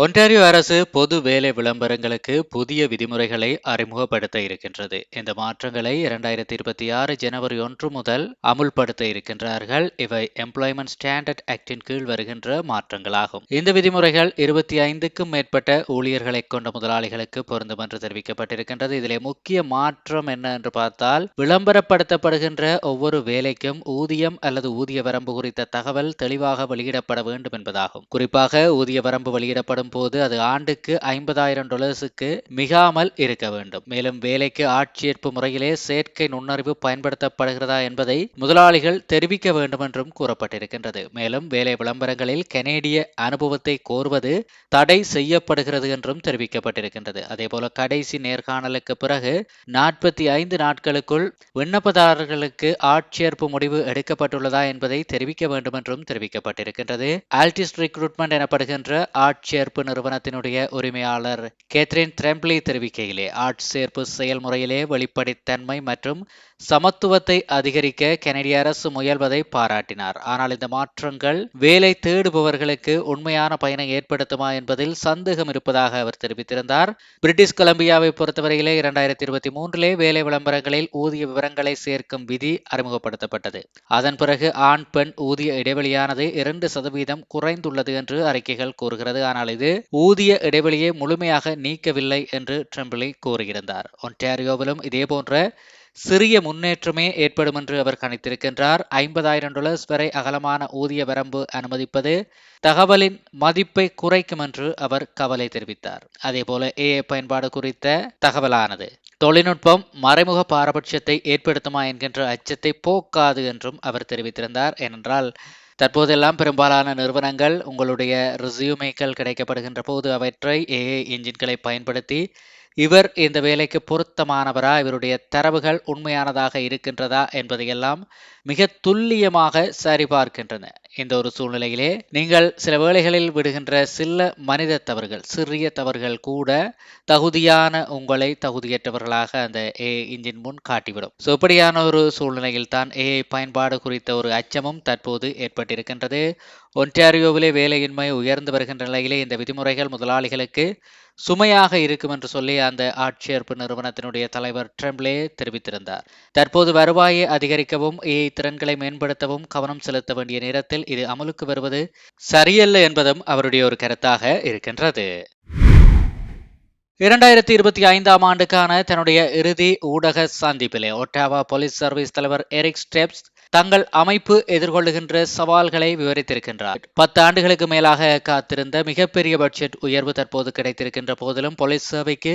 Ontario அரசு பொது வேலை விளம்பரங்களுக்கு புதிய விதிமுறைகளை அறிமுகப்படுத்த இருக்கின்றது. இந்த மாற்றங்களை இரண்டாயிரத்தி இருபத்தி ஆறு ஜனவரி ஒன்று முதல் அமுல்படுத்த இருக்கின்றார்கள். இவை எம்ப்ளாய்மெண்ட் ஸ்டாண்டர்ட் ஆக்டின் கீழ் வருகின்ற மாற்றங்களாகும். இந்த விதிமுறைகள் இருபத்தி ஐந்துக்கும் மேற்பட்ட ஊழியர்களை கொண்ட முதலாளிகளுக்கு பொருந்தும் என்று தெரிவிக்கப்பட்டிருக்கின்றது. இதிலே முக்கிய மாற்றம் என்ன என்று பார்த்தால் விளம்பரப்படுத்தப்படுகின்ற ஒவ்வொரு வேலைக்கும் ஊதியம் அல்லது ஊதிய வரம்பு குறித்த தகவல் தெளிவாக வெளியிடப்பட வேண்டும் என்பதாகும். குறிப்பாக ஊதிய வரம்பு வெளியிடப்படும் போது அது ஆண்டுக்கு ஐம்பதாயிரம் டாலர்ஸுக்கு மிகாமல் இருக்க வேண்டும். மேலும் வேலைக்கு ஆட்சேர்ப்பு முறையிலே செயற்கை நுண்ணறிவு பயன்படுத்தப்படுகிறதா என்பதை முதலாளிகள் தெரிவிக்க வேண்டும் என்றும் கூறப்பட்டிருக்கின்றது. மேலும் வேலை விளம்பரங்களில் கனேடிய அனுபவத்தை கோருவது தடை செய்யப்படுகிறது என்றும் தெரிவிக்கப்பட்டிருக்கின்றது. அதேபோல கடைசி நேர்காணலுக்கு பிறகு நாற்பத்தி ஐந்து நாட்களுக்குள் விண்ணப்பதாரர்களுக்கு ஆட்சேர்ப்பு முடிவு எடுக்கப்பட்டுள்ளதா என்பதை தெரிவிக்க வேண்டும் என்றும் தெரிவிக்கப்பட்டிருக்கின்றது. ஆல்டிஸ் ரிக்ரூட்மெண்ட் எனப்படுகின்ற ஆட்சேர்ப்பு நிறுவனத்தினுடைய உரிமையாளர் கேத்ரின் த்ரெம்ப்லி தெரிவிக்கையிலே ஆட்சேர்ப்பு செயல்முறையிலே வெளிப்படைத்தன்மை மற்றும் சமத்துவத்தை அதிகரிக்க கனடிய அரசு முயல்வதை பாராட்டினார். ஆனால் இந்த மாற்றங்கள் வேலை தேடுபவர்களுக்கு உண்மையான பயனை ஏற்படுத்துமா என்பதில் சந்தேகம் இருப்பதாக அவர் தெரிவித்திருந்தார். பிரிட்டிஷ் கொலம்பியாவை பொறுத்தவரையிலே இரண்டாயிரத்தி இருபத்தி மூன்றிலே வேலை விளம்பரங்களில் ஊதிய விவரங்களை சேர்க்கும் விதி அறிமுகப்படுத்தப்பட்டது. அதன் பிறகு ஆண் பெண் ஊதிய இடைவெளியானது இரண்டு சதவீதம் குறைந்துள்ளது என்று அறிக்கைகள் கூறுகிறது. ஆனால் இது செய்து ஊதிய இடைவெளியை முழுமையாக நீக்கவில்லை என்று ட்ரம்பிளி கூறியிருந்தார். ஒன்டாரியோவிலும் இதேபோன்ற சிறிய முன்னேற்றமே ஏற்படும் என்று அவர் கணித்திருக்கின்றார். ஐம்பதாயிரம் டாலர்ஸ் வரை அகலமான ஊதிய வரம்பு அனுமதிப்பது தகவலின் மதிப்பை குறைக்கும் என்று அவர் கவலை தெரிவித்தார். அதேபோல ஏஐ பயன்பாடு குறித்த தகவலானது தொழில்நுட்பம் மறைமுக பாரபட்சத்தை ஏற்படுத்துமா என்கின்ற அச்சத்தை போக்காது என்றும் அவர் தெரிவித்திருந்தார். ஏனென்றால் தற்போதெல்லாம் பெரும்பாலான நிறுவனங்கள் உங்களுடைய ரிசியூமேக்கள் கிடைக்கப்படுகின்ற போது அவற்றை ஏஐ இன்ஜின்களை பயன்படுத்தி இவர் இந்த வேலைக்கு பொருத்தமானவரா? இவருடைய தரவுகள் உண்மையானதாக இருக்கின்றதா? என்பதையெல்லாம் மிக துல்லியமாக சரிபார்க்கின்றன இந்த ஒரு சூழ்நிலையிலே நீங்கள் சில வேளைகளில் விடுகின்ற சில மனித தவறுகள் சிறிய தவறுகள் கூட தகுதியான உங்களை தகுதியற்றவர்களாக அந்த ஏ இன்ஜின் முன் காட்டிவிடும். ஸோ இப்படியான ஒரு சூழ்நிலையில் தான் ஏஐ பயன்பாடு குறித்த ஒரு அச்சமும் தற்போது ஏற்பட்டிருக்கின்றது. ஒன்டாரியோவிலே வேலையின்மை உயர்ந்து வருகின்ற நிலையிலே இந்த விதிமுறைகள் முதலாளிகளுக்கு சுமையாக இருக்கும் என்று சொல்லி அந்த ஆட்சேர்ப்பு நிறுவனத்தினுடைய தலைவர் ட்ரெம்ப்ளே தெரிவித்திருந்தார். தற்போது வருவாயை அதிகரிக்கவும் ஏஐ திறன்களை மேம்படுத்தவும் கவனம் செலுத்த வேண்டிய நேரத்தில் இது அமலுக்கு வருவது சரியல்ல என்பதும் அவருடைய ஒரு கருத்தாக இருக்கின்றது. இரண்டாயிரத்தி இருபத்தி ஐந்தாம் ஆண்டுக்கான தன்னுடைய இறுதி ஊடக சந்திப்பிலே ஒட்டாவா போலீஸ் சர்வீஸ் தலைவர் எரிக் ஸ்டெப்ஸ் தங்கள் அமைப்பு எதிர்கொள்ளுகின்ற சவால்களை விவரித்திருக்கின்றார். பத்து ஆண்டுகளுக்கு மேலாக காத்திருந்த மிகப்பெரிய பட்ஜெட் உயர்வு தற்போது கிடைத்திருக்கின்ற போதிலும் போலீஸ் சேவைக்கு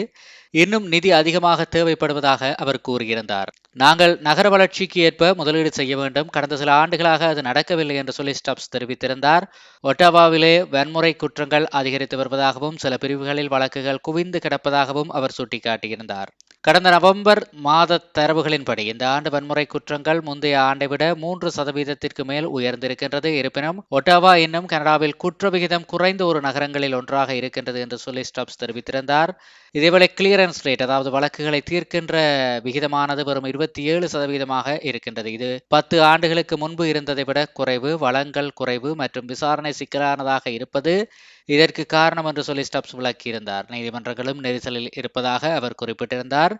இன்னும் நிதி அதிகமாக தேவைப்படுவதாக அவர் கூறியிருந்தார். நாங்கள் நகர வளர்ச்சிக்கு ஏற்ப முதலீடு செய்ய வேண்டும். கடந்த சில ஆண்டுகளாக அது நடக்கவில்லை என்று சொல்லி ஸ்டப்ஸ் தெரிவித்திருந்தார். ஒட்டாவாவிலே வன்முறை குற்றங்கள் அதிகரித்து வருவதாகவும் சில பிரிவுகளில் வழக்குகள் குவிந்து கிடப்பதாகவும் அவர் சுட்டிக்காட்டியிருந்தார். கடந்த நவம்பர் மாத தரவுகளின்படி இந்த ஆண்டு வன்முறை குற்றங்கள் முந்தைய ஆண்டை விட மூன்று சதவீதத்திற்கு மேல் உயர்ந்திருக்கின்றது. இருப்பினும் ஒட்டாவா இன்னும் கனடாவில் குற்ற விகிதம் குறைந்த ஒரு நகரங்களில் ஒன்றாக இருக்கின்றது என்று சொல்லி ஸ்டப்ஸ் தெரிவித்திருந்தார். இதேபோல கிளியரன்ஸ் ரேட் அதாவது வழக்குகளை தீர்க்கின்ற விகிதமானது வெறும் இருபத்தி ஏழு சதவீதமாக இருக்கின்றது. இது பத்து ஆண்டுகளுக்கு முன்பு இருந்ததை விட குறைவு வளங்கள் குறைவு மற்றும் விசாரணை சிக்கலானதாக இருப்பது இதற்கு காரணம் என்று சொல்லி ஸ்டப்ஸ் விளக்கியிருந்தார். நீதிமன்றங்களும் நெரிசலில் இருப்பதாக அவர் குறிப்பிட்டிருந்தார்.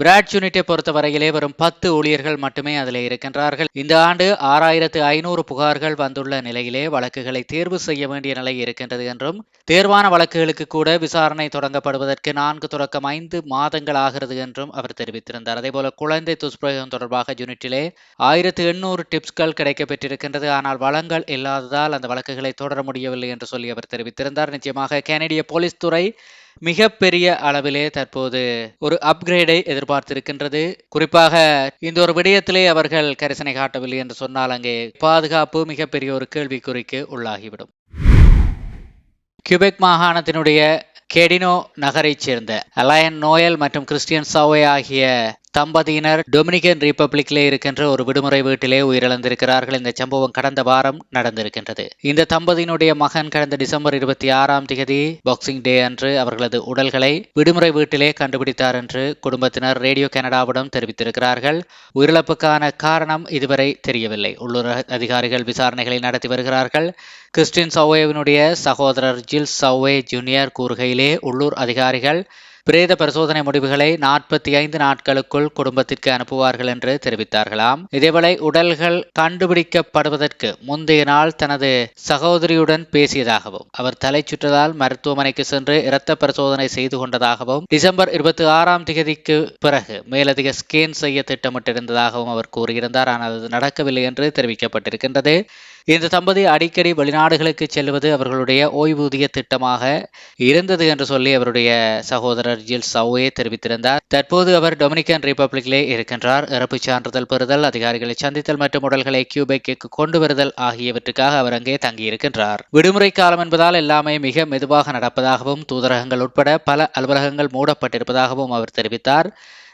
பிராட் யூனிட்டை பொறுத்தவரையிலே வரும் பத்து ஊழியர்கள் மட்டுமே அதில் இருக்கின்றார்கள். இந்த ஆண்டு ஆறாயிரத்து ஐநூறு புகார்கள் வந்துள்ள நிலையிலே வழக்குகளை தேர்வு செய்ய வேண்டிய நிலை இருக்கின்றது என்றும் தேர்வான வழக்குகளுக்கு கூட விசாரணை தொடங்கப்படுவதற்கு நான் நான்கு தொடக்கம் ஐந்து மாதங்கள் ஆகிறது என்றும் அவர் தெரிவித்திருந்தார். அதேபோல குழந்தை துஷ்பிரயோகம் தொடர்பாக யூனிட்டிலே ஆயிரத்து எண்ணூறு டிப்ஸ்கள் கிடைக்கப்பெற்றிருக்கின்றது. ஆனால் வளங்கள் இல்லாததால் அந்த வழக்குகளை தொடர முடியவில்லை என்று சொல்லி அவர் தெரிவித்திருந்தார். நிச்சயமாக கனடிய போலீஸ் துறை மிகப்பெரிய அளவிலே தற்போது ஒரு அப்கிரேடை எதிர்பார்த்திருக்கின்றது. குறிப்பாக இந்த ஒரு விடயத்திலே அவர்கள் கரிசனை காட்டவில்லை என்று சொன்னால் அங்கே பாதுகாப்பு மிகப்பெரிய ஒரு கேள்விக்குறிக்கு உள்ளாகிவிடும். கியூபெக் மாகாணத்தினுடைய கெடினோ நகரைச் சேர்ந்த அலயன் நோயல் மற்றும் கிறிஸ்டியன் சாவே ஆகிய தம்பதியினர் டொமினிகன் ரிப்பப்ளிக்கிலே இருக்கின்ற ஒரு விடுமுறை வீட்டிலே உயிரிழந்திருக்கிறார்கள். இந்த சம்பவம் கடந்த வாரம் நடந்திருக்கின்றது. இந்த தம்பதியினுடைய மகன் கடந்த டிசம்பர் இருபத்தி ஆறாம் தேதி பாக்ஸிங் டே அன்று அவர்களது உடல்களை விடுமுறை வீட்டிலே கண்டுபிடித்தார் என்று குடும்பத்தினர் ரேடியோ கனடாவிடம் தெரிவித்திருக்கிறார்கள். உயிரிழப்புக்கான காரணம் இதுவரை தெரியவில்லை. உள்ளூர் அதிகாரிகள் விசாரணைகளை நடத்தி வருகிறார்கள். கிறிஸ்டின் சௌவேவினுடைய சகோதரர் ஜில் சௌவே ஜூனியர் கூறுகையிலே உள்ளூர் அதிகாரிகள் பிரேத பரிசோதனை முடிவுகளை நாற்பத்தி ஐந்து நாட்களுக்குள் குடும்பத்திற்கு அனுப்புவார்கள் என்று தெரிவித்தார்களாம். இதேவேளை உடல்கள் கண்டுபிடிக்கப்படுவதற்கு முந்தைய நாள் தனது சகோதரியுடன் பேசியதாகவும் அவர் தலை சுற்றதால் மருத்துவமனைக்கு சென்று இரத்த பரிசோதனை செய்து கொண்டதாகவும் டிசம்பர் இருபத்தி ஆறாம் தேதிக்கு பிறகு மேலதிக ஸ்கேன் செய்ய திட்டமிட்டிருந்ததாகவும் அவர் கூறியிருந்தார். ஆனால் அது நடக்கவில்லை என்று தெரிவிக்கப்பட்டிருக்கின்றது. இந்த தம்பதி அடிக்கடி வெளிநாடுகளுக்கு செல்வது அவர்களுடைய ஓய்வூதிய திட்டமாக இருந்தது என்று சொல்லி அவருடைய சகோதரர் ஜில் சவுவே தெரிவித்திருந்தார். தற்போது அவர் டொமினிகன் ரிப்பப்ளிக்கிலே இருக்கின்றார். இறப்புச் சான்றிதழ் பெறுதல் அதிகாரிகளை சந்தித்தல் மற்றும் உடல்களை கியூபெக்கு கொண்டு வருதல் ஆகியவற்றுக்காக அவர் அங்கே தங்கியிருக்கின்றார். விடுமுறை காலம் என்பதால் எல்லாமே மிக மெதுவாக நடப்பதாகவும் தூதரகங்கள் உட்பட பல அலுவலகங்கள் மூடப்பட்டிருப்பதாகவும் அவர் தெரிவித்தார்.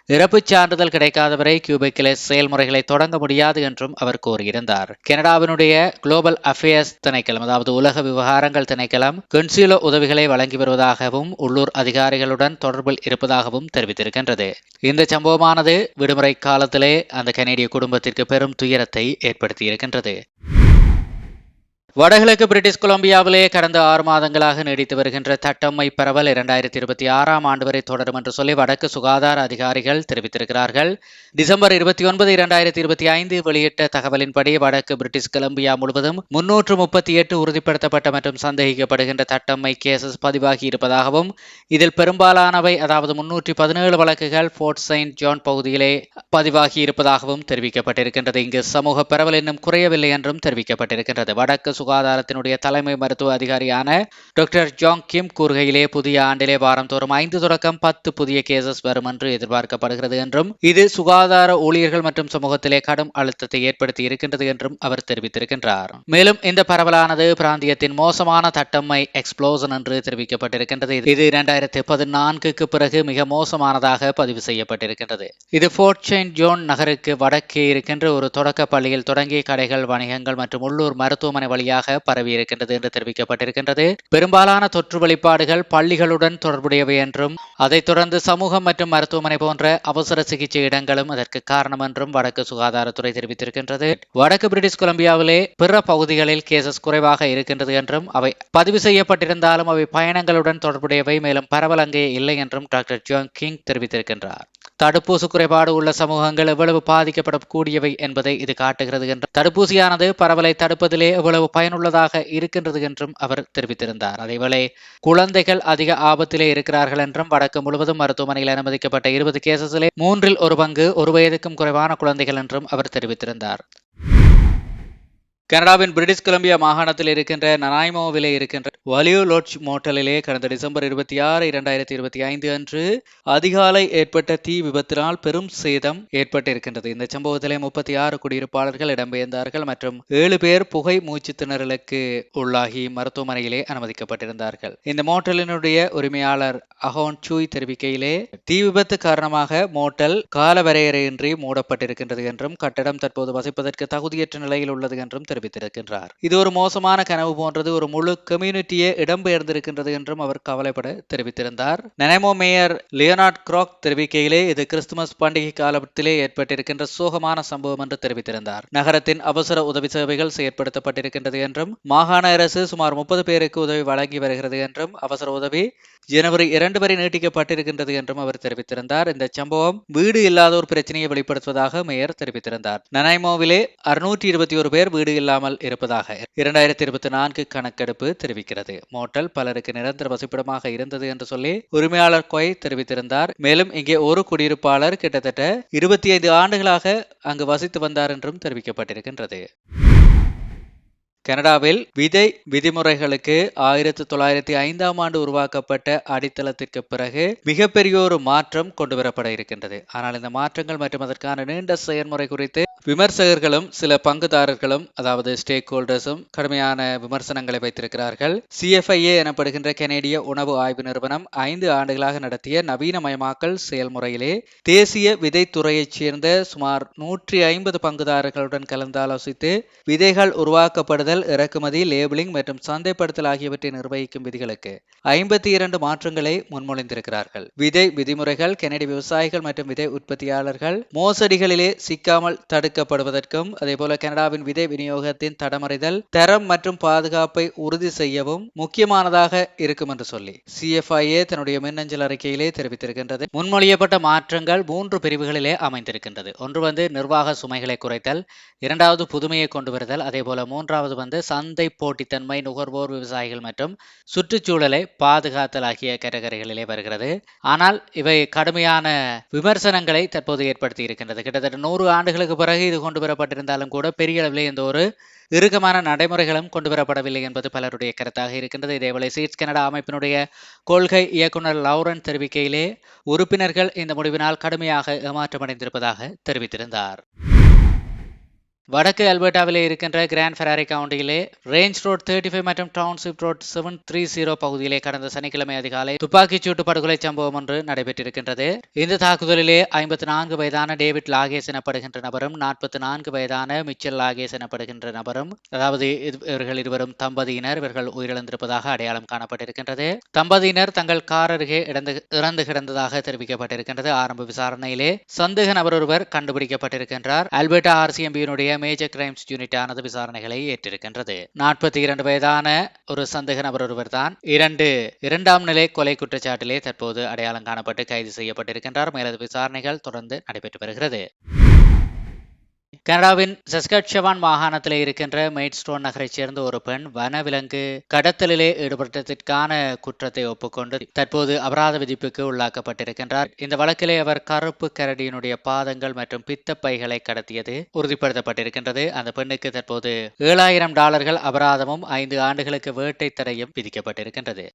இறப்புச் சான்றிதழ் கிடைக்காதவரை கியூபெக்கிலே செயல்முறைகளை தொடங்க முடியாது என்றும் அவர் கூறியிருந்தார். கனடாவினுடைய குளோபல் அஃபேர்ஸ் திணைக்களம் அதாவது உலக விவகாரங்கள் திணைக்களம் கன்சியூலோ உதவிகளை வழங்கி வருவதாகவும் உள்ளூர் அதிகாரிகளுடன் தொடர்பில் இருப்பதாகவும் தெரிவித்திருக்கின்றது. இந்த சம்பவமானது விடுமுறை காலத்திலே அந்த கனேடிய குடும்பத்திற்கு பெரும் துயரத்தை ஏற்படுத்தியிருக்கின்றது. வடகிழக்கு பிரிட்டிஷ் கொலம்பியாவிலே கடந்த ஆறு மாதங்களாக நீடித்து வருகின்ற தட்டம்மை பரவல் இரண்டாயிரத்தி இருபத்தி ஆறாம் ஆண்டு வரை தொடரும் என்று சொல்லி வடக்கு சுகாதார அதிகாரிகள் தெரிவித்திருக்கிறார்கள். டிசம்பர் இருபத்தி ஒன்பது இரண்டாயிரத்தி இருபத்தி ஐந்து வெளியிட்ட தகவலின்படி வடக்கு பிரிட்டிஷ் கொலம்பியா முழுவதும் முன்னூற்று முப்பத்தி எட்டு உறுதிப்படுத்தப்பட்ட மற்றும் சந்தேகிக்கப்படுகின்ற தட்டம்மை கேசஸ் பதிவாகி இருப்பதாகவும் இதில் பெரும்பாலானவை அதாவது முன்னூற்றி பதினேழு வழக்குகள் போர்ட் செயின்ட் ஜான் பகுதியிலே பதிவாகி இருப்பதாகவும் தெரிவிக்கப்பட்டிருக்கின்றது. இங்கு சமூக பரவல் இன்னும் குறையவில்லை என்றும் தெரிவிக்கப்பட்டிருக்கின்றது. வடக்கு சுகாதாரத்தினுடைய தலைமை மருத்துவ அதிகாரியான டாக்டர் ஜாங் கிம் கூறுகையிலே புதிய ஆண்டிலே வாரந்தோறும் ஐந்து தொடக்கம் பத்து புதிய கேசஸ் வரும் என்று எதிர்பார்க்கப்படுகிறது என்றும் இது சுகாதார ஊழியர்கள் மற்றும் சமூகத்திலே கடும் அழுத்தத்தை ஏற்படுத்தி இருக்கின்றது என்றும் அவர் தெரிவித்திருக்கின்றார். மேலும் இந்த பரவலானது பிராந்தியத்தின் மோசமான தட்டம்மை எக்ஸ்ப்ளோசன் என்று தெரிவிக்கப்பட்டிருக்கின்றது. இது இரண்டாயிரத்தி பதினான்குக்கு பிறகு மிக மோசமானதாக பதிவு செய்யப்பட்டிருக்கின்றது. இது ஃபோர்ட் செயின்ட் ஜோன் நகருக்கு வடக்கே இருக்கின்ற ஒரு தொடக்க பள்ளியில் தொடங்கிய கடைகள் வணிகங்கள் மற்றும் உள்ளூர் மருத்துவமனை வழியாக பரவி இருக்கின்றது என்று தெரிவிக்கப்பட்டிருக்கின்றது. பெரும்பாலான தொற்று வெளிப்பாடுகள் பள்ளிகளுடன் தொடர்புடையவை என்றும் அதைத் தொடர்ந்து சமூகம் மற்றும் மருத்துவமனை போன்ற அவசர சிகிச்சை இடங்களும் அதற்கு காரணம் என்றும் வடக்கு சுகாதாரத்துறை தெரிவித்திருக்கின்றது. வடக்கு பிரிட்டிஷ் கொலம்பியாவிலே பிற பகுதிகளில் கேசஸ் குறைவாக இருக்கின்றது என்றும் அவை பதிவு செய்யப்பட்டிருந்தாலும் அவை பயணங்களுடன் தொடர்புடையவை மேலும் பரவல் அங்கே இல்லை என்றும் டாக்டர் ஜோங் கிங் தெரிவித்திருக்கின்றார். தடுப்பூசி குறைபாடு உள்ள சமூகங்கள் எவ்வளவு பாதிக்கப்படக்கூடியவை என்பதை இது காட்டுகிறது என்றும் தடுப்பூசியானது பரவலை தடுப்பதிலே எவ்வளவு பயனுள்ளதாக இருக்கின்றது என்றும் அவர் தெரிவித்திருந்தார். அதேவேளை குழந்தைகள் அதிக ஆபத்திலே இருக்கிறார்கள் என்றும் வடக்கு முழுவதும் மருத்துவமனையில் அனுமதிக்கப்பட்ட இருபது கேசஸிலே மூன்றில் ஒரு பங்கு ஒரு வயதுக்கும் குறைவான குழந்தைகள் என்றும் அவர் தெரிவித்திருந்தார். கனடாவின் பிரிட்டிஷ் கொலம்பியா மாகாணத்தில் இருக்கின்ற நனாய்மோவிலே இருக்கின்ற வலியோ லோட்ஜ் மோட்டலிலே கடந்த டிசம்பர் இருபத்தி ஆறு இரண்டாயிரத்தி இருபத்தி ஐந்து அன்று அதிகாலை ஏற்பட்ட தீ விபத்தினால் பெரும் சேதம் ஏற்பட்டிருக்கின்றது. இந்த சம்பவத்திலே முப்பத்தி ஆறு குடியிருப்பாளர்கள் இடம்பெயர்ந்தார்கள் மற்றும் ஏழு பேர் புகை மூச்சு திணறலுக்கு உள்ளாகி மருத்துவமனையிலே அனுமதிக்கப்பட்டிருந்தார்கள். இந்த மோட்டலினுடைய உரிமையாளர் அகோன் சூய் தெரிவிக்கையிலே தீ விபத்து காரணமாக மோட்டல் காலவரையறையின்றி மூடப்பட்டிருக்கின்றது என்றும் கட்டடம் தற்போது வசிப்பதற்கு தகுதியற்ற நிலையில் உள்ளது என்றும் தெரிவித்திருக்கின்றார். இது ஒரு மோசமான கனவு போன்றது. ஒரு முழு கம்யூனிட்டி கம்யூனிட்டியே இடம்பெயர்ந்திருக்கின்றது என்றும் அவர் கவலைப்பட தெரிவித்திருந்தார். நெனமோ மேயர் லியோனார்ட் கிராக் தெரிவிக்கையிலே இது கிறிஸ்துமஸ் பண்டிகை காலத்திலே ஏற்பட்டிருக்கின்ற சோகமான சம்பவம் என்று தெரிவித்திருந்தார். நகரத்தின் அவசர உதவி சேவைகள் செயற்படுத்தப்பட்டிருக்கின்றது என்றும் மாகாண அரசு சுமார் முப்பது பேருக்கு உதவி வழங்கி வருகிறது என்றும் அவசர உதவி ஜனவரி இரண்டு வரை நீட்டிக்கப்பட்டிருக்கின்றது என்றும் அவர் தெரிவித்திருந்தார். இந்த சம்பவம் வீடு இல்லாத ஒரு பிரச்சனையை வெளிப்படுத்துவதாக மேயர் தெரிவித்திருந்தார். நனைமோவிலே அறுநூற்றி இருபத்தி ஒரு பேர் வீடு இல்லாமல் இருப்பதாக இரண்டாயிரத்தி இருபத்தி நான்கு கணக்கெடுப்பு தெரிவிக்கிறது. மோட்டல் பலருக்கு நிரந்தர வசிப்பிடமாக இருந்தது என்று சொல்லி உரிமையாளர் கொய் தெரிவித்திருந்தார். மேலும் இங்கே ஒரு குடியிருப்பாளர் கிட்டத்தட்ட இருபத்தி ஐந்து ஆண்டுகளாக அங்கு வசித்து வந்தார் என்றும் தெரிவிக்கப்பட்டிருக்கின்றது. கனடாவில் விதை விதிமுறைகளுக்கு ஆயிரத்தி தொள்ளாயிரத்தி ஐந்தாம் ஆண்டு உருவாக்கப்பட்ட அடித்தளத்திற்கு பிறகு மிகப்பெரிய ஒரு மாற்றம் கொண்டு வரப்பட இருக்கின்றது. ஆனால் இந்த மாற்றங்கள் மற்றும் அதற்கான நீண்ட செயல்முறை குறித்து விமர்சகர்களும் சில பங்குதாரர்களும் அதாவது ஸ்டேக் ஹோல்டர்ஸும் கடுமையான விமர்சனங்களை வைத்திருக்கிறார்கள். சிஎஃப்ஐஏ எனப்படுகின்ற கெனேடிய உணவு ஆய்வு நிறுவனம் ஐந்து ஆண்டுகளாக நடத்திய நவீனமயமாக்கல் செயல்முறையிலே தேசிய விதைத்துறையைச் சேர்ந்த சுமார் நூற்றி ஐம்பது பங்குதாரர்களுடன் கலந்தாலோசித்து விதைகள் உருவாக்கப்படுதல் இறக்குமதி லேபிளிங் மற்றும் சந்தைப்படுத்தல் ஆகியவற்றை நிர்வகிக்கும் விதிகளுக்கு ஐம்பத்தி இரண்டு மாற்றங்களை முன்மொழிந்திருக்கிறார்கள். விதை விதிமுறைகள் கெனடி விவசாயிகள் மற்றும் விதை உற்பத்தியாளர்கள் மோசடிகளிலே சிக்காமல் தடுக்கப்படுவதற்கும் அதேபோல கனடாவின் விதை விநியோகத்தின் தடமறிதல் தரம் மற்றும் பாதுகாப்பை உறுதி செய்யவும் முக்கியமானதாக இருக்கும் என்று சொல்லி சிஎஃப்ஐஏ தன்னுடைய மின்னஞ்சல் அறிக்கையிலே தெரிவித்திருக்கின்றது. முன்மொழியப்பட்ட மாற்றங்கள் மூன்று பிரிவுகளிலே அமைந்திருக்கின்றது. ஒன்று வந்து நிர்வாக சுமைகளை குறைத்தல் இரண்டாவது புதுமையை கொண்டு வருதல் அதேபோல மூன்றாவது வந்து சந்தை போட்டித்தன்மை நுகர்வோர் விவசாயிகள் மற்றும் சுற்றுச்சூழலை பாதுகாத்தல் ஆகிய கேட்டகரிகளிலே வருகிறது. ஆனால் இவை கடுமையான விமர்சனங்களை தற்போது ஏற்படுத்தி இருக்கின்றது. கிட்டத்தட்ட நூறு ஆண்டுகளுக்கு பிறகு இது கொண்டு வரப்பட்டிருந்தாலும் கூட பெரிய அளவில் எந்த ஒரு இறுக்கமான நடைமுறைகளும் கொண்டு வரப்படவில்லை என்பது பலருடைய கருத்தாக இருக்கின்றது. இதேவேளை சீட்ஸ் கனடா அமைப்பினுடைய கொள்கை இயக்குனர் லவுரன் தெரிவிக்கையிலே உறுப்பினர்கள் இந்த முடிவினால் கடுமையாக ஏமாற்றமடைந்திருப்பதாக தெரிவித்திருந்தார். வடக்கு அல்பர்டாவிலே இருக்கின்ற கிராண்ட் ஃபெராரி கவுண்டியிலே ரேஞ்ச் ரோட் தேர்ட்டி ஃபைவ் மற்றும் township road seven three zero பகுதியிலே கடந்த சனிக்கிழமை அதிகாலை துப்பாக்கிச் சூட்டு படுகொலை சம்பவம் ஒன்று நடைபெற்றிருக்கின்றது. இந்த தாக்குதலிலே ஐம்பத்தி நான்கு வயதான டேவிட் லாகேஸ் எனப்படுகின்ற நபரும் நாற்பத்தி நான்கு வயதான மிச்சல் லாகேஸ் எனப்படுகின்ற நபரும் அதாவது இவர்கள் இருவரும் தம்பதியினர் இவர்கள் உயிரிழந்திருப்பதாக அடையாளம் காணப்பட்டிருக்கின்றது. தம்பதியினர் தங்கள் கார் அருகே இறந்து இறந்து கிடந்ததாக தெரிவிக்கப்பட்டிருக்கின்றது. ஆரம்ப விசாரணையிலே சந்தேக நபர் ஒருவர் கண்டுபிடிக்கப்பட்டிருக்கின்றார். அல்பர்டா ஆர்சிஎம்பியினுடைய மேஜர் கிரைம்ஸ் யூனிட்டானது விசாரணைகளை ஏற்றிருக்கின்றது. நாற்பத்தி இரண்டு வயதான ஒரு சந்தேக நபர் ஒருவர் தான் இரண்டு இரண்டாம் நிலை கொலை குற்றச்சாட்டிலே தற்போது அடையாளம் காணப்பட்டு கைது செய்யப்பட்டிருக்கின்றார். மேலது விசாரணைகள் தொடர்ந்து நடைபெற்று வருகிறது. கனடாவின் சஸ்கட்சவான் மாகாணத்திலே இருக்கின்ற மெய்ட்ஸ்டோன் நகரைச் சேர்ந்த ஒரு பெண் வனவிலங்கு கடத்தலிலே ஈடுபட்டதற்கான குற்றத்தை ஒப்புக்கொண்டு தற்போது அபராத விதிப்புக்கு உள்ளாக்கப்பட்டிருக்கின்றார். இந்த வழக்கிலே அவர் கருப்பு கரடியினுடைய பாதங்கள் மற்றும் பித்தப்பைகளை கடத்தியது உறுதிப்படுத்தப்பட்டிருக்கின்றது. அந்த பெண்ணுக்கு தற்போது ஏழாயிரம் டாலர்கள் அபராதமும் ஐந்து ஆண்டுகளுக்கு வேட்டை தடையும் விதிக்கப்பட்டிருக்கின்றது.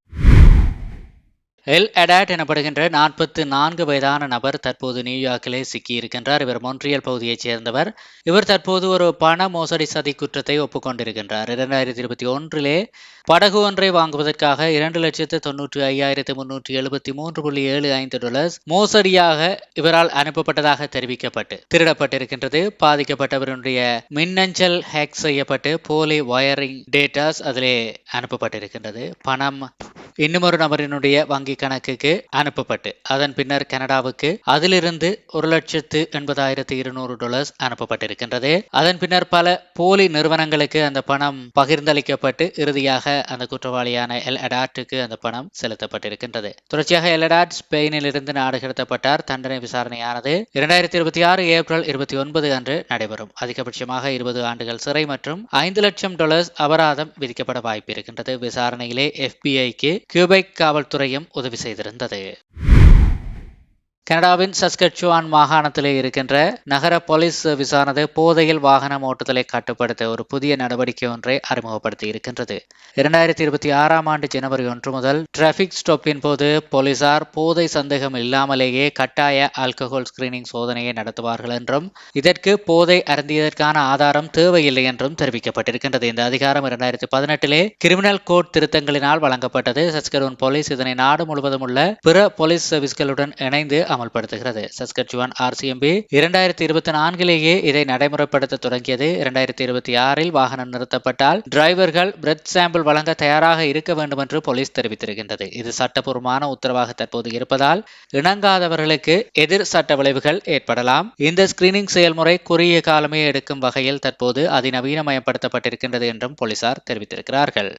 எல் அடாட் எனப்படுகின்ற நாற்பத்து நான்கு வயதான நபர் தற்போது நியூயார்க்கிலே சிக்கியிருக்கின்றார். இவர் மொன்றியல் பகுதியைச் சேர்ந்தவர். இவர் தற்போது ஒரு பண மோசடி சதி குற்றத்தை ஒப்புக்கொண்டிருக்கின்றார். இரண்டாயிரத்தி இருபத்தி ஒன்றிலே படகு ஒன்றை வாங்குவதற்காக இரண்டு லட்சத்து தொன்னூற்றி ஐயாயிரத்து முன்னூற்றி எழுபத்தி மூன்று புள்ளி ஏழு ஐந்து டாலர்ஸ் மோசடியாக இவரால் அனுப்பப்பட்டதாக தெரிவிக்கப்பட்டு திருடப்பட்டிருக்கின்றது. பாதிக்கப்பட்டவருடைய மின்னஞ்சல் ஹேக் செய்யப்பட்டு போலி வயரிங் டேட்டாஸ் அதிலே அனுப்பப்பட்டிருக்கின்றது. பணம் இன்னுமொரு நபரினுடைய வங்கி வங்கி கணக்குக்கு அனுப்பப்பட்டு அதன் பின்னர் கனடாவுக்கு அதிலிருந்து ஒரு லட்சத்து எண்பதாயிரத்து இருநூறு டாலர்ஸ் அனுப்பப்பட்டிருக்கின்றது. அதன் பின்னர் பல போலி நிறுவனங்களுக்கு அந்த பணம் பகிர்ந்தளிக்கப்பட்டு இறுதியாக அந்த குற்றவாளியான எல் அடாட்டுக்கு அந்த பணம் செலுத்தப்பட்டிருக்கின்றது. தொடர்ச்சியாக எல் அடாட் ஸ்பெயினில் இருந்து நாடு கடத்தப்பட்டார். தண்டனை விசாரணையானது இரண்டாயிரத்தி இருபத்தி ஆறு ஏப்ரல் இருபத்தி ஒன்பது அன்று நடைபெறும். அதிகபட்சமாக இருபது ஆண்டுகள் சிறை மற்றும் ஐந்து லட்சம் டாலர்ஸ் அபராதம் விதிக்கப்பட வாய்ப்பு இருக்கின்றது விசாரணையிலே எஃபிஐக்கு கியூபெக் காவல்துறையும் உதவி செய்திருந்தது. கனடாவின் சஸ்கட்சுவான் மாகாணத்திலே இருக்கின்ற நகர போலீஸ் விசாரணை போதையில் வாகனம் ஓட்டுதலை கட்டுப்படுத்த ஒரு புதிய நடவடிக்கை ஒன்றை அறிமுகப்படுத்தி இருக்கின்றது. இரண்டாயிரத்தி இருபத்தி ஆறாம் ஆண்டு ஜனவரி ஒன்று முதல் டிராபிக் ஸ்டாப்பின் போது போலீசார் போதை சந்தேகம் இல்லாமலேயே கட்டாய ஆல்கஹால் ஸ்கிரீனிங் சோதனையை நடத்துவார்கள் என்றும் இதற்கு போதை அருந்தியதற்கான ஆதாரம் தேவையில்லை என்றும் தெரிவிக்கப்பட்டிருக்கின்றது. இந்த அதிகாரம் இரண்டாயிரத்தி பதினெட்டிலே கிரிமினல் கோட் திருத்தங்களினால் வழங்கப்பட்டது. சஸ்கரூன் போலீஸ் இதனை நாடு முழுவதும் உள்ள பிற போலீஸ் சர்வீஸ்களுடன் இணைந்து அமல்படுத்துகிறது. சஸ்கட்சுவான் ஆர்சிஎம்பி இரண்டாயிரத்தி இருபத்தி நான்கிலேயே இதை நடைமுறைப்படுத்த தொடங்கியது. இரண்டாயிரத்தி இருபத்தி ஆறில் வாகனம் நிறுத்தப்பட்டால் டிரைவர்கள் பிரெத் சாம்பிள் வழங்க தயாராக இருக்க வேண்டும் என்று போலீஸ் தெரிவித்திருக்கின்றது. இது சட்டபூர்வமான உத்தரவாக தற்போது இருப்பதால் இணங்காதவர்களுக்கு எதிர் சட்ட விளைவுகள் ஏற்படலாம். இந்த ஸ்கிரீனிங் செயல்முறை குறுகிய காலமே எடுக்கும் வகையில் தற்போது அதிநவீனமயப்படுத்தப்பட்டிருக்கின்றது என்றும் போலீசார் தெரிவித்திருக்கிறார்கள்.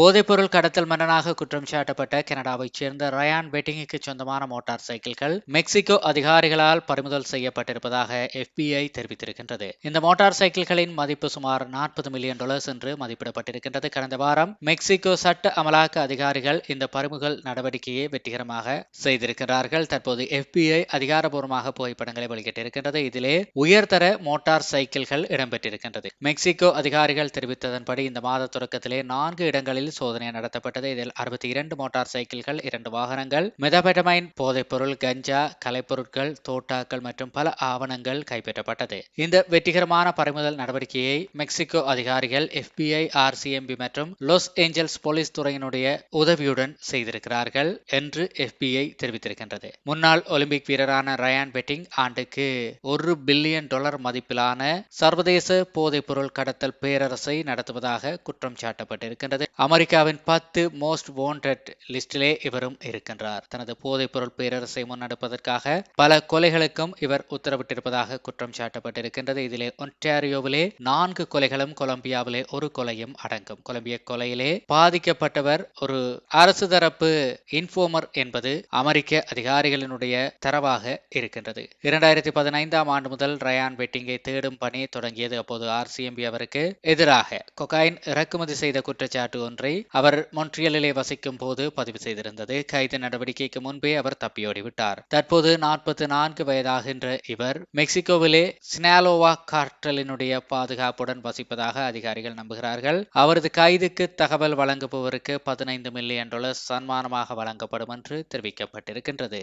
போதைப்பொருள் கடத்தல் மன்னனாக குற்றம் சாட்டப்பட்ட கனடாவைச் சேர்ந்த ரயான் பெட்டிங்குக்கு சொந்தமான மோட்டார் சைக்கிள்கள் மெக்சிகோ அதிகாரிகளால் பறிமுதல் செய்யப்பட்டிருப்பதாக எஃபிஐ தெரிவித்திருக்கின்றது. இந்த மோட்டார் சைக்கிள்களின் மதிப்பு சுமார் நாற்பது மில்லியன் டாலர்ஸ் என்று மதிப்பிடப்பட்டிருக்கின்றது. கடந்த வாரம் மெக்சிகோ சட்ட அமலாக்க அதிகாரிகள் இந்த பறிமுதல் நடவடிக்கையை வெற்றிகரமாக செய்திருக்கிறார்கள். தற்போது எஃபிஐ அதிகாரபூர்வமாக புகைப்படங்களை வெளியிட்டிருக்கின்றது. இதிலே உயர்தர மோட்டார் சைக்கிள்கள் இடம்பெற்றிருக்கின்றது. மெக்சிகோ அதிகாரிகள் தெரிவித்ததன்படி இந்த மாத தொடக்கத்திலே நான்கு இடங்கள் இடங்களில் சோதனை நடத்தப்பட்டது. இதில் அறுபத்தி இரண்டு மோட்டார் சைக்கிள்கள் இரண்டு வாகனங்கள் மெதபெட்டமைன் போதைப்பொருள் கஞ்சா கலைப்பொருட்கள் தோட்டாக்கள் மற்றும் பல ஆவணங்கள் கைப்பற்றப்பட்டது. இந்த வெற்றிகரமான பறிமுதல் நடவடிக்கையை மெக்சிகோ அதிகாரிகள் எஃபிஐ ஆர்சிஎம்பி மற்றும் லாஸ் ஏஞ்சல்ஸ் போலீஸ் துறையினுடைய உதவியுடன் செய்திருக்கிறார்கள் என்று எஃபிஐ தெரிவித்திருக்கின்றது. முன்னாள் ஒலிம்பிக் வீரரான ரயான் பெட்டிங் ஆண்டுக்கு ஒரு பில்லியன் டாலர் மதிப்பிலான சர்வதேச போதைப்பொருள் கடத்தல் பேரரசை நடத்துவதாக குற்றம் சாட்டப்பட்டிருக்கின்றது. அமெரிக்காவின் பத்து மோஸ்ட் வாண்டட் லிஸ்டிலே இவரும் இருக்கின்றார். தனது போதைப் பொருள் பேரரசை முன்னெடுப்பதற்காக பல கொலைகளுக்கும் இவர் உத்தரவிட்டிருப்பதாக குற்றம் சாட்டப்பட்டிருக்கின்றது. இதிலே ஒன்டாரியோவிலே நான்கு கொலைகளும் கொலம்பியாவிலே ஒரு கொலையும் அடங்கும். கொலம்பிய கொலையிலே பாதிக்கப்பட்டவர் ஒரு அரசு தரப்பு இன்ஃபோமர் என்பது அமெரிக்க அதிகாரிகளினுடைய தரவாக இருக்கின்றது. இரண்டாயிரத்தி பதினைந்தாம் ஆண்டு முதல் ரயான் பெட்டிங்கை தேடும் பணி தொடங்கியது. அப்போது ஆர்சிஎம்பி அவருக்கு எதிராக கொகைன் இறக்குமதி செய்த குற்றச்சாட்டு ஒன்றை அவர் மொன்ட்ரியலிலே வசிக்கும் போது பதிவு செய்திருந்தது. கைது நடவடிக்கைக்கு முன்பே அவர் தப்பியோடிவிட்டார். தற்போது நாற்பத்தி நான்கு வயதாகின்ற இவர் மெக்சிகோவிலே சினாலோவா கார்டலினுடைய பாதுகாப்புடன் வசிப்பதாக அதிகாரிகள் நம்புகிறார்கள். அவரது கைதுக்கு தகவல் வழங்குபவருக்கு பதினைந்து மில்லியன் டாலர் சன்மானமாக வழங்கப்படும் என்று தெரிவிக்கப்பட்டிருக்கின்றது.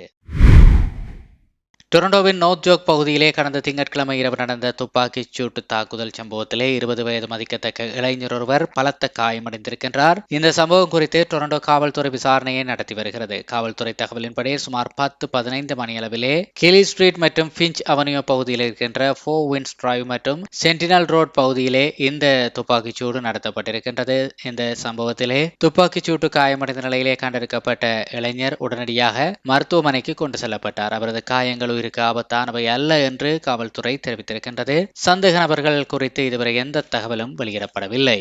டொரண்டோவின் நோத் ஜோக் பகுதியிலே கடந்த திங்கட்கிழமை இரவு நடந்த துப்பாக்கிச் சூட்டு தாக்குதல் சம்பவத்திலே இருபது வயது மதிக்கத்தக்க இளைஞர் ஒருவர் பலத்த காயமடைந்திருக்கின்றார். இந்த சம்பவம் குறித்து டொரண்டோ காவல்துறை விசாரணையை நடத்தி வருகிறது. காவல்துறை தகவலின்படி சுமார் பத்து பதினைந்து மணியளவிலே கிலி ஸ்ட்ரீட் மற்றும் பிஞ்ச் அவனியோ பகுதியில் இருக்கின்ற ஃபோ வின்ஸ் டிரைவ் மற்றும் சென்டினல் ரோட் பகுதியிலே இந்த துப்பாக்கிச் சூடு நடத்தப்பட்டிருக்கின்றது. இந்த சம்பவத்திலே துப்பாக்கிச் சூட்டு காயமடைந்த நிலையிலே கண்டெடுக்கப்பட்ட இளைஞர் உடனடியாக மருத்துவமனைக்கு கொண்டு செல்லப்பட்டார். அவரது காயங்கள் உயிருக்கு ஆபத்தானவை அல்ல என்று காவல்துறை தெரிவித்திருக்கின்றது. சந்தேக நபர்கள் குறித்து இதுவரை எந்த தகவலும் வெளியிடப்படவில்லை.